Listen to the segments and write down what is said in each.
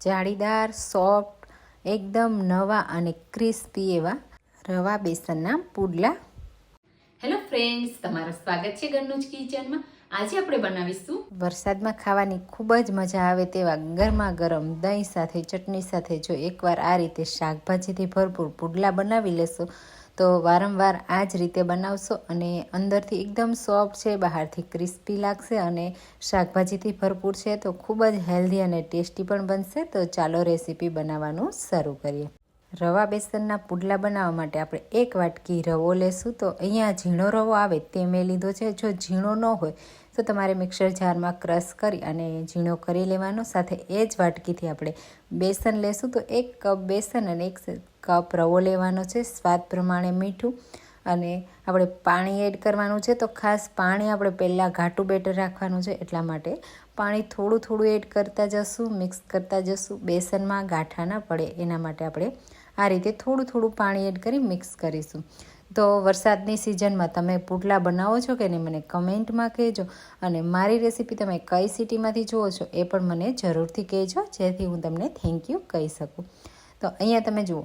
જાળીદાર soft એકદમ નવા અને ક્રિસ્પી એવા રવા બેસનના પુડલા. હેલો ફ્રેન્ડ્સ તમારું સ્વાગત છે ઘરનું જ કિચનમાં. આજે આપણે બનાવીશું વરસાદમાં ખાવાની ખૂબ જ મજા આવે તેવા ગરમા ગરમ દહીં સાથે ચટણી સાથે જો એકવાર આ રીતે શાકભાજીથી ભરપૂર પુડલા બનાવી લેશો તો વારંવાર આ જ રીતે બનાવશો અને અંદરથી એકદમ સોફ્ટ છે, બહારથી ક્રિસ્પી લાગશે અને શાકભાજીથી ભરપૂર છે. તો ખૂબ જ હેલ્ધી અને ટેસ્ટી પણ બનશે. તો ચાલો રેસીપી બનાવવાનું શરૂ કરીએ. રવા બેસનના પુડલા બનાવવા માટે આપણે એક વાટકી રવો લેશું. તો અહીંયા ઝીણો રવો આવે તે મેં લીધો છે. જો ઝીણો ન હોય તો તમારે મિક્સર જારમાં ક્રશ કરી અને ઝીણો કરી લેવાનો. સાથે એ જ વાટકીથી આપણે બેસન લેશું. તો એક કપ બેસન અને એક કપ રવો લેવાનો છે. સ્વાદ પ્રમાણે મીઠું અને આપણે પાણી એડ કરવાનું છે. તો ખાસ પાણી આપણે પહેલાં ઘાટું બેટર રાખવાનું છે. એટલા માટે પાણી થોડું થોડું એડ કરતા જશું, મિક્સ કરતા જશું. બેસનમાં ગાંઠા ના પડે. એના માટે આપણે આ રીતે થોડું થોડું પાણી એડ કરી મિક્સ કરીશું. તો વરસાદની સિઝનમાં તમે પુડલા બનાવો છો કે નહીં મને કમેન્ટમાં કહેજો. અને મારી રેસીપી તમે કઈ સિટીમાંથી જુઓ છો એ પણ મને જરૂરથી કહેજો, જેથી હું તમને થેન્ક યુ કહી શકું. તો અહીંયા તમે જુઓ,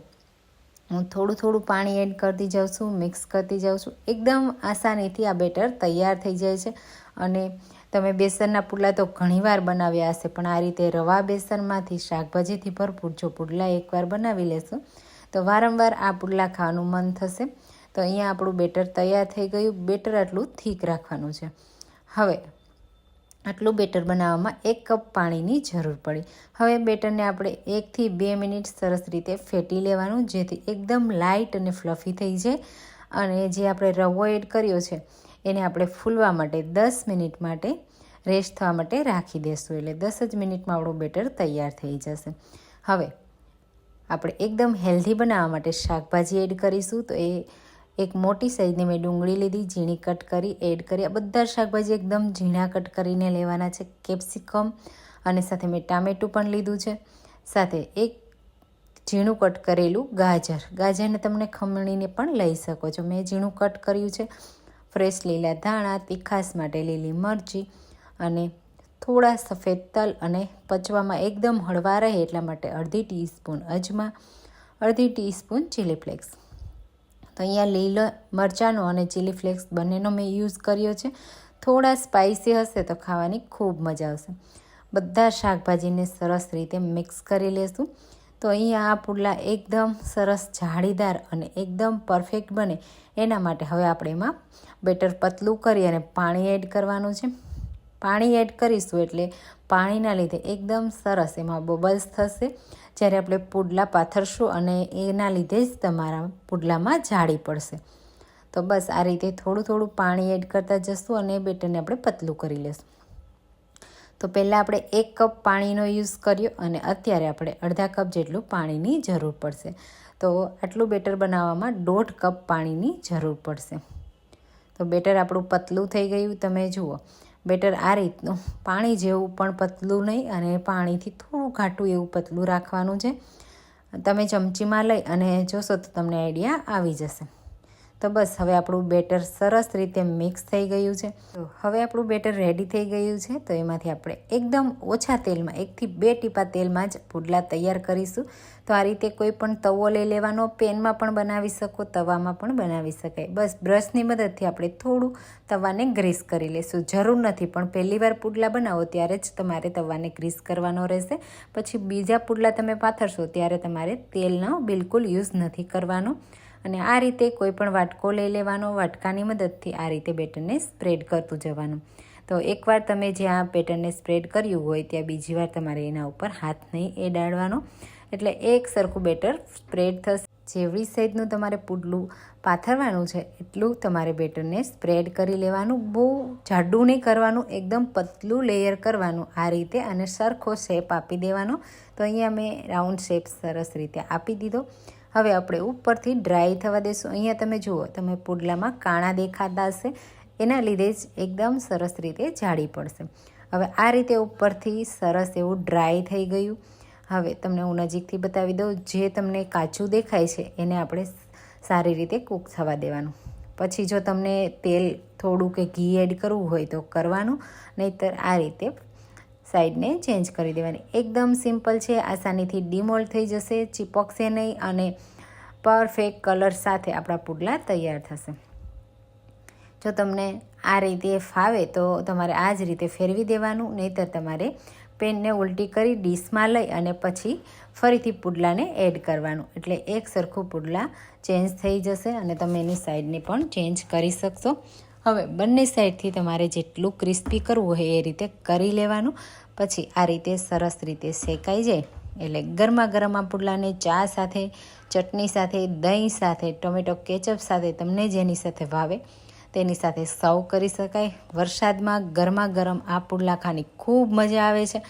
હું થોડું થોડું પાણી એડ કરતી જાઉં છું, મિક્સ કરતી જાઉં છું. એકદમ આસાનીથી આ બેટર તૈયાર થઈ જાય છે. અને તમે બેસનના પુડલા તો ઘણીવાર બનાવ્યા હશે, પણ આ રીતે રવા બેસનમાંથી શાકભાજીથી ભરપૂર, જો પુડલા એકવાર બનાવી લેશો, તો વારંવાર આ પુડલા ખાવાનું મન થશે. તો અહીંયા આપણું બેટર તૈયાર થઈ ગયું. બેટર આટલું થીક રાખવાનું છે. હવે, આટલું બેટર બનાવવામાં એક કપ પાણીની જરૂર પડી. હવે બેટરને આપણે એકથી બે મિનિટ સરસ રીતે ફેટી લેવાનું, જેથી એકદમ લાઇટ અને ફ્લફી થઈ જાય. અને જે આપણે રવો એડ કર્યો છે એને આપણે ફૂલવા માટે દસ મિનિટ માટે રેસ્ટ થવા માટે રાખી દેશું. એટલે દસ જ મિનિટમાં આપણું બેટર તૈયાર થઈ જશે. હવે આપણે એકદમ હેલ્ધી બનાવવા માટે શાકભાજી એડ કરીશું. તો એ એક મોટી સાઈઝની મેં ડુંગળી લીધી, ઝીણી કટ કરી, એડ કરી. આ બધા શાકભાજી એકદમ ઝીણા કટ કરીને લેવાના છે. કેપ્સિકમ અને સાથે મેં ટામેટું પણ લીધું છે. સાથે એક ઝીણું કટ કરેલું ગાજર. ગાજરને તમને ખમણીને પણ લઈ શકો છો. મેં ઝીણું કટ કર્યું છે. ફ્રેશ લીલા ધાણા, તીખાસ માટે લીલી મરચી અને થોડા સફેદ તલ અને પચવામાં એકદમ હળવા રહે એટલા માટે અડધી ટીસ્પૂન અજમા, અડધી ટીસ્પૂન ચીલી ફ્લેક્સ તો અહીંયા લીલો મરચાંનો અને ચીલી ફ્લેક્સ બંનેનો મેં યુઝ કર્યો છે. થોડા સ્પાઇસી હશે તો ખાવાની ખૂબ મજા આવશે. બધા શાકભાજીને સરસ રીતે મિક્સ કરી લેશું. તો અહીંયા આ પુડલા એકદમ સરસ જાળીદાર અને એકદમ પરફેક્ટ બને. એના માટે હવે આપણે એમાં બેટર પતલું કરી અને પાણી એડ કરવાનું છે. પાણી એડ કરીશું એટલે પાણીના લીધે એકદમ સરસ એમાં બબલ્સ થશે. જ્યારે આપણે પુડલા પાથરશું અને એના લીધે જ તમારા પુડલામાં જાળી પડશે. તો બસ આ રીતે થોડું થોડું પાણી એડ કરતા જશું અને બેટરને આપણે પતલું કરી લેશું. તો પહેલાં આપણે એક કપ પાણીનો યુઝ કર્યો અને અત્યારે આપણે અડધા કપ જેટલું પાણીની જરૂર પડશે. તો આટલું બેટર બનાવવામાં દોઢ કપ પાણીની જરૂર પડશે. તો બેટર આપણું પતલું થઈ ગયું, તમે જુઓ. બેટર આ રીતનું, પાણી જેવું પણ પતલું નહીં અને પાણીથી થોડું ઘાટું એવું પતલું રાખવાનું છે. તમે ચમચીમાં લઈ અને જોશો તો તમને આઈડિયા આવી જશે. તો બસ હવે આપણું બેટર સરસ રીતે મિક્સ થઈ ગયું છે. તો હવે આપણું બેટર રેડી થઈ ગયું છે. તો એમાંથી આપણે એકદમ ઓછા તેલમાં, એકથી બે ટીપા તેલમાં જ પુડલા તૈયાર કરીશું. તો આ રીતે કોઈ પણ તવો લઈ લેવાનો, પેનમાં પણ બનાવી શકો, તવામાં પણ બનાવી શકાય. બસ બ્રશની મદદથી આપણે થોડું તવાને ગ્રીસ કરી લઈશું જરૂર નથી, પણ પહેલી વાર પુડલા બનાવો ત્યારે જ તમારે તવાને ગ્રીસ કરવાનો રહેશે. પછી બીજા પુડલા તમે પાથરશો ત્યારે તમારે તેલનો બિલકુલ યુઝ નથી કરવાનો. અને આ રીતે કોઈ પણ વાટકો લઈ લેવાનો, વાટકાની મદદથી આ રીતે બેટરને સ્પ્રેડ કરતું જવાનું. તો એકવાર તમે જ્યાં બેટરને સ્પ્રેડ કર્યું હોય, ત્યાં બીજી વાર તમારે એના ઉપર હાથ નહીં એડાડવાનો એટલે એક સરખું બેટર સ્પ્રેડ થશે. જેવડી સાઈઝનું તમારે પુડલું પાથરવાનું છે, એટલું તમારે બેટરને સ્પ્રેડ કરી લેવાનું. બહુ જાડું નહીં કરવાનું, એકદમ પતલું લેયર કરવાનું આ રીતે અને સરખો શેપ આપી દેવાનો. તો અહીંયા મેં રાઉન્ડ શેપ સરસ રીતે આપી દીધો. હવે આપણે ઉપરથી ડ્રાય થવા દેશું. અહીંયા તમે જુઓ, તમે પુડલામાં કાણા દેખાતા હશે. એના લીધે જ એકદમ સરસ રીતે જાડી પડશે. હવે આ રીતે ઉપરથી સરસ એવું ડ્રાય થઈ ગયું. હવે તમને હું નજીકથી બતાવી દઉં, જે તમને કાચું દેખાય છે, એને આપણે સારી રીતે કૂક થવા દેવાનું. પછી જો તમને તેલ થોડું કે ઘી એડ કરવું હોય તો કરવાનું, નહીંતર આ રીતે સાઈડને ચેન્જ કરી દેવાની. એકદમ સિમ્પલ છે, આસાનીથી ડિમોલ્ડ થઈ જશે, ચીપકશે નહીં અને પરફેક્ટ કલર સાથે આપણા પુડલા તૈયાર થશે. જો તમને આ રીતે ફાવે તો તમારે આ જ રીતે ફેરવી દેવાનું, નહીંતર તમારે પેનને ઉલટી કરી ડીશમાં લઈ અને પછી ફરીથી પુડલાને એડ કરવાનું. એટલે એક સરખું પુડલા ચેન્જ થઈ જશે અને તમે એની સાઈડને પણ ચેન્જ કરી શકશો. હવે બંને સાઈડથી તમારે જેટલું ક્રિસ્પી કરવું હોય એ રીતે કરી લેવાનું. પછી આ રીતે સરસ રીતે શેકાઈ જાય. એટલે ગરમા ગરમ આ પુડલાને ચા સાથે, ચટણી સાથે, દહીં સાથે, ટોમેટો કેચઅપ સાથે તમને જેની સાથે ભાવે તેની સાથે સર્વ કરી શકાય. વરસાદમાં ગરમા ગરમ આ પુડલા ખાની ખૂબ મજા આવે છે.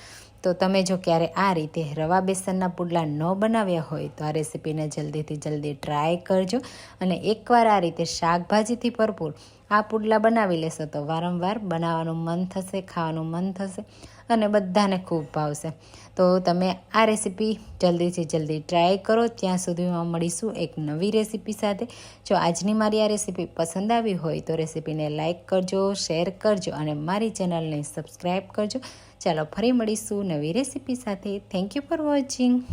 તો તમે જો ક્યારે આ રીતે રવા બેસનના પુડલા ન બનાવ્યા હોય તો આ રેસીપીને જલ્દીથી જલ્દી ટ્રાય કરજો. અને એકવાર આ રીતે શાકભાજીથી ભરપૂર આ પુડલા બનાવી લેશો તો વારંવાર બનાવવાનું મન થશે, ખાવાનું મન થશે અને બધાને ખૂબ ભાવશે. તો તમે આ રેસીપી જલ્દીથી જલ્દી ટ્રાય કરો. ત્યાં સુધીમાં મળીશું એક નવી રેસીપી સાથે. જો આજની મારી આ રેસીપી પસંદ આવી હોય તો રેસીપીને લાઇક કરજો, શેર કરજો અને મારી ચેનલને સબસ્ક્રાઈબ કરજો. ચાલો ફરી મળીશું નવી રેસીપી સાથે. Thank you for watching